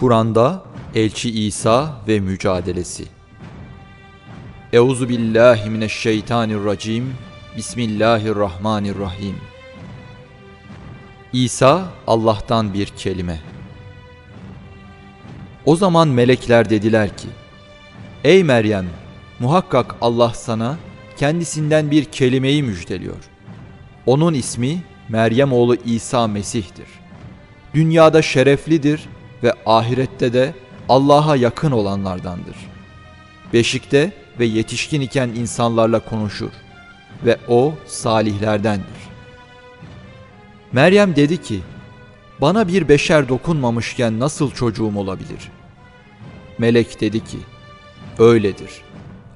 Kur'an'da Elçi İsa ve mücadelesi. Euzu billahi mineşşeytanirracim. Bismillahirrahmanirrahim. İsa Allah'tan bir kelime. O zaman melekler dediler ki: Ey Meryem, muhakkak Allah sana kendisinden bir kelimeyi müjdeliyor. Onun ismi Meryem oğlu İsa Mesih'tir. Dünyada şereflidir ve ahirette de Allah'a yakın olanlardandır. Beşikte ve yetişkin iken insanlarla konuşur ve o salihlerdendir. Meryem dedi ki, bana bir beşer dokunmamışken nasıl çocuğum olabilir? Melek dedi ki, öyledir.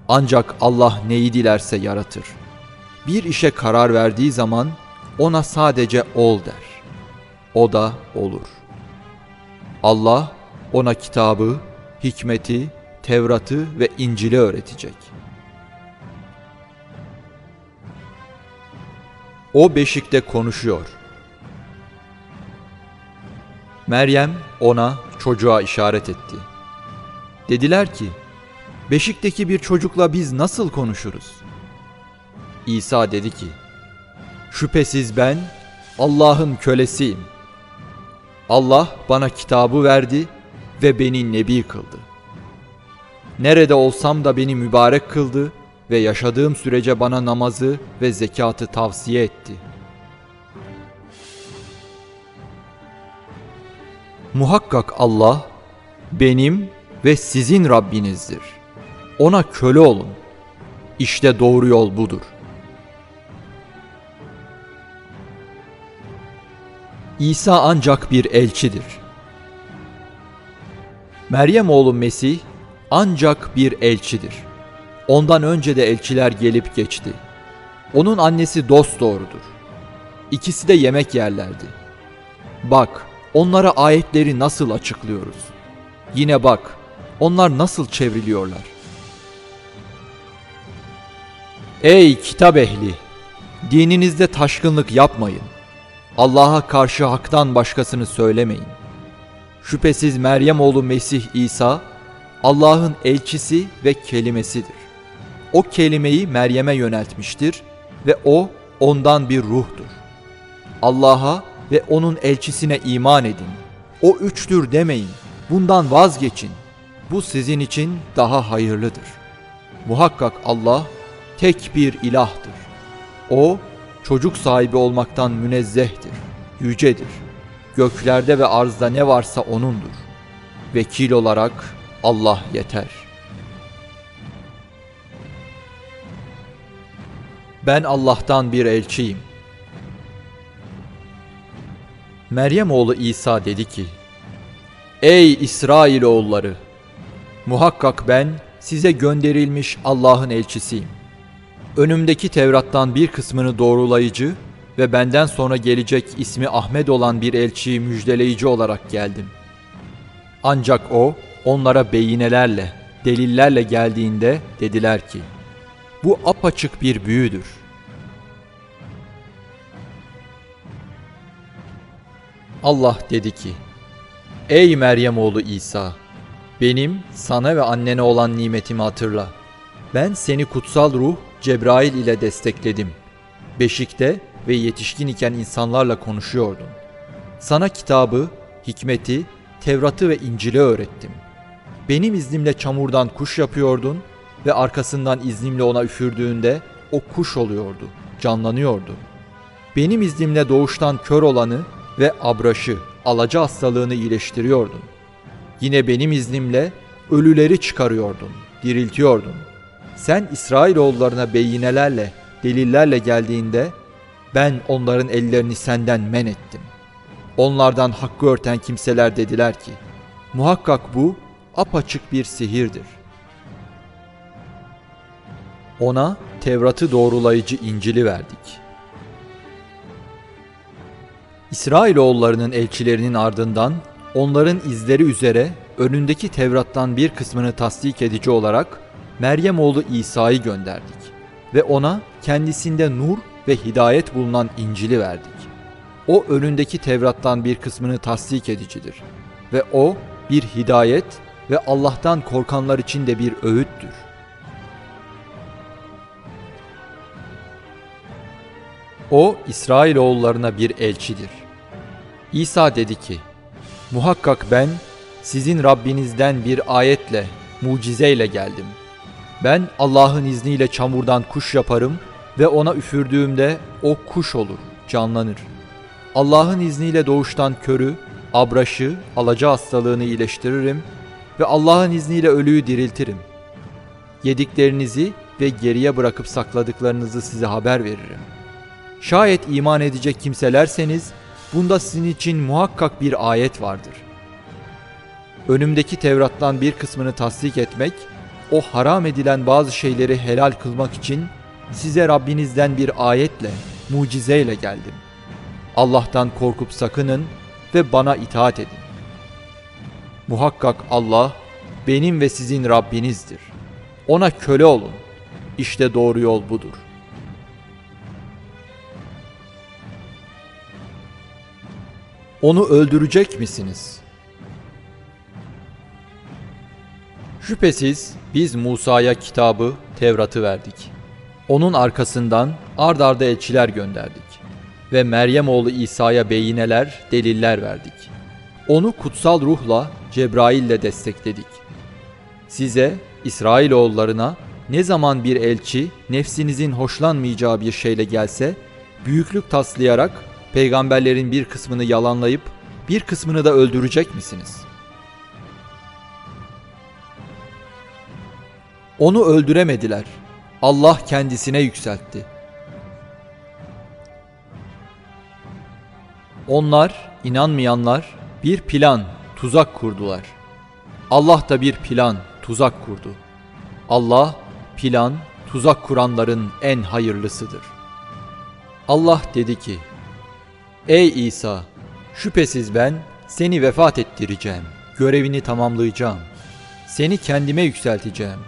Ancak Allah neyi dilerse yaratır. Bir işe karar verdiği zaman ona sadece ol der. O da olur. Allah ona kitabı, hikmeti, Tevrat'ı ve İncil'i öğretecek. O beşikte konuşuyor. Meryem ona çocuğa işaret etti. Dediler ki, beşikteki bir çocukla biz nasıl konuşuruz? İsa dedi ki, şüphesiz ben Allah'ın kölesiyim. Allah bana kitabı verdi ve beni nebi kıldı. Nerede olsam da beni mübarek kıldı ve yaşadığım sürece bana namazı ve zekatı tavsiye etti. Muhakkak Allah benim ve sizin Rabbinizdir. Ona köle olun. İşte doğru yol budur. İsa ancak bir elçidir. Meryem oğlu Mesih ancak bir elçidir. Ondan önce de elçiler gelip geçti. Onun annesi dost doğrudur. İkisi de yemek yerlerdi. Bak, onlara ayetleri nasıl açıklıyoruz. Yine bak, onlar nasıl çevriliyorlar. Ey kitap ehli! Dininizde taşkınlık yapmayın. Allah'a karşı haktan başkasını söylemeyin. Şüphesiz Meryem oğlu Mesih İsa Allah'ın elçisi ve kelimesidir. O kelimeyi Meryem'e yöneltmiştir ve o ondan bir ruhtur. Allah'a ve onun elçisine iman edin. O üçtür demeyin. Bundan vazgeçin. Bu sizin için daha hayırlıdır. Muhakkak Allah tek bir ilahtır. O çocuk sahibi olmaktan münezzehtir, yücedir. Göklerde ve arzda ne varsa O'nundur. Vekil olarak Allah yeter. Ben Allah'tan bir elçiyim. Meryem oğlu İsa dedi ki, Ey İsrail oğulları! Muhakkak ben size gönderilmiş Allah'ın elçisiyim. Önümdeki Tevrat'tan bir kısmını doğrulayıcı ve benden sonra gelecek ismi Ahmet olan bir elçiyi müjdeleyici olarak geldim. Ancak o onlara beyinelerle, delillerle geldiğinde dediler ki, bu apaçık bir büyüdür. Allah dedi ki, Ey Meryem oğlu İsa, benim sana ve annene olan nimetimi hatırla. Ben seni kutsal ruh Cebrail ile destekledim. Beşikte ve yetişkin iken insanlarla konuşuyordun. Sana kitabı, hikmeti, Tevrat'ı ve İncil'i öğrettim. Benim iznimle çamurdan kuş yapıyordun ve arkasından iznimle ona üfürdüğünde o kuş oluyordu, canlanıyordu. Benim iznimle doğuştan kör olanı ve abraşı, alaca hastalığını iyileştiriyordun. Yine benim iznimle ölüleri çıkarıyordun, diriltiyordun. Sen İsrailoğullarına beyinelerle, delillerle geldiğinde ben onların ellerini senden men ettim. Onlardan hakkı örten kimseler dediler ki, muhakkak bu apaçık bir sihirdir. Ona Tevrat'ı doğrulayıcı İncil'i verdik. İsrailoğullarının elçilerinin ardından onların izleri üzere önündeki Tevrat'tan bir kısmını tasdik edici olarak Meryem oğlu İsa'yı gönderdik ve ona kendisinde nur ve hidayet bulunan İncil'i verdik. O önündeki Tevrat'tan bir kısmını tasdik edicidir ve o bir hidayet ve Allah'tan korkanlar için de bir öğüttür. O İsrailoğullarına bir elçidir. İsa dedi ki, Muhakkak ben sizin Rabbinizden bir ayetle, mucizeyle geldim. Ben Allah'ın izniyle çamurdan kuş yaparım ve ona üfürdüğümde o kuş olur, canlanır. Allah'ın izniyle doğuştan körü, abraşı, alaca hastalığını iyileştiririm ve Allah'ın izniyle ölüyü diriltirim. Yediklerinizi ve geriye bırakıp sakladıklarınızı size haber veririm. Şayet iman edecek kimselerseniz bunda sizin için muhakkak bir ayet vardır. Önümdeki Tevrat'tan bir kısmını tasdik etmek, o haram edilen bazı şeyleri helal kılmak için size Rabbinizden bir ayetle, mucizeyle geldim. Allah'tan korkup sakının ve bana itaat edin. Muhakkak Allah benim ve sizin Rabbinizdir. Ona köle olun. İşte doğru yol budur. Onu öldürecek misiniz? Şüphesiz biz Musa'ya kitabı, Tevrat'ı verdik. Onun arkasından ard arda elçiler gönderdik. Ve Meryem oğlu İsa'ya beyineler, deliller verdik. Onu kutsal ruhla, Cebrail'le destekledik. Size, İsrailoğullarına ne zaman bir elçi nefsinizin hoşlanmayacağı bir şeyle gelse, büyüklük taslayarak peygamberlerin bir kısmını yalanlayıp bir kısmını da öldürecek misiniz? Onu öldüremediler. Allah kendisine yükseltti. Onlar, inanmayanlar bir plan, tuzak kurdular. Allah da bir plan, tuzak kurdu. Allah, plan, tuzak kuranların en hayırlısıdır. Allah dedi ki, Ey İsa! Şüphesiz ben seni vefat ettireceğim, görevini tamamlayacağım. Seni kendime yükselteceğim.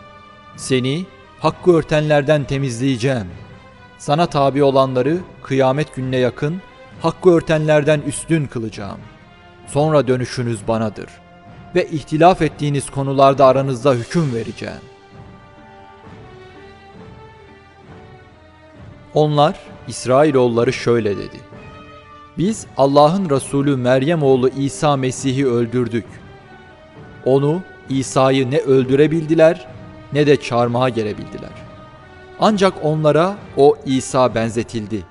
Seni hakkı örtenlerden temizleyeceğim. Sana tabi olanları kıyamet gününe yakın hakkı örtenlerden üstün kılacağım. Sonra dönüşünüz banadır ve ihtilaf ettiğiniz konularda aranızda hüküm vereceğim. Onlar İsrailoğulları şöyle dedi. Biz Allah'ın Resulü Meryem oğlu İsa Mesih'i öldürdük. Onu, İsa'yı ne öldürebildiler ne de çarmıha gerebildiler. Ancak onlara o İsa benzetildi.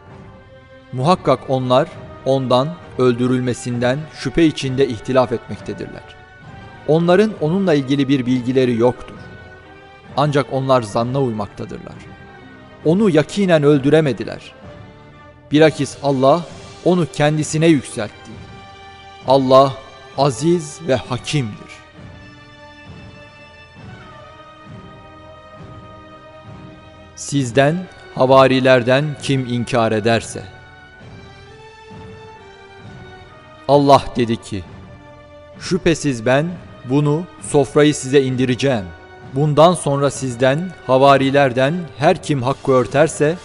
Muhakkak onlar ondan öldürülmesinden şüphe içinde ihtilaf etmektedirler. Onların onunla ilgili bir bilgileri yoktur. Ancak onlar zanna uymaktadırlar. Onu yakinen öldüremediler. Bilakis Allah onu kendisine yükseltti. Allah aziz ve hakimdir. Sizden havarilerden kim inkar ederse Allah dedi ki Şüphesiz ben bunu sofrayı size indireceğim. Bundan sonra sizden havarilerden her kim hakkı örterse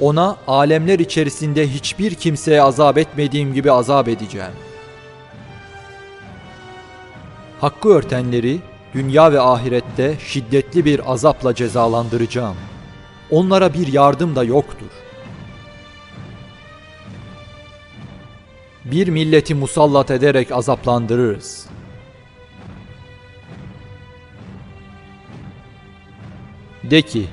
ona alemler içerisinde hiçbir kimseye azap etmediğim gibi azap edeceğim. Hakkı örtenleri dünya ve ahirette şiddetli bir azapla cezalandıracağım. Onlara bir yardım da yoktur. Bir milleti musallat ederek azaplandırırız. De ki,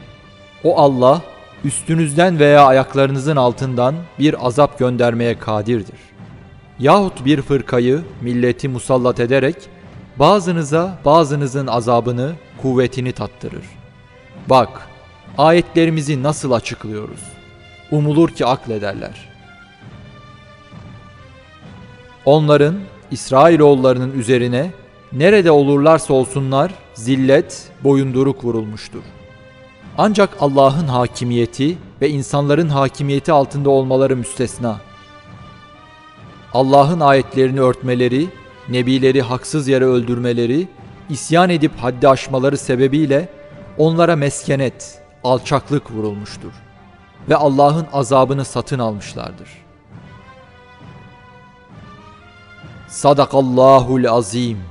o Allah üstünüzden veya ayaklarınızın altından bir azap göndermeye kadirdir. Yahut bir fırkayı, milleti musallat ederek bazınıza bazınızın azabını, kuvvetini tattırır. Bak, ayetlerimizi nasıl açıklıyoruz. Umulur ki aklederler. Onların, İsrailoğullarının üzerine nerede olurlarsa olsunlar zillet, boyunduruk vurulmuştur. Ancak Allah'ın hakimiyeti ve insanların hakimiyeti altında olmaları müstesna. Allah'ın ayetlerini örtmeleri, nebileri haksız yere öldürmeleri, isyan edip haddi aşmaları sebebiyle onlara meskenet, alçaklık vurulmuştur ve Allah'ın azabını satın almışlardır. Sadakallahul azim.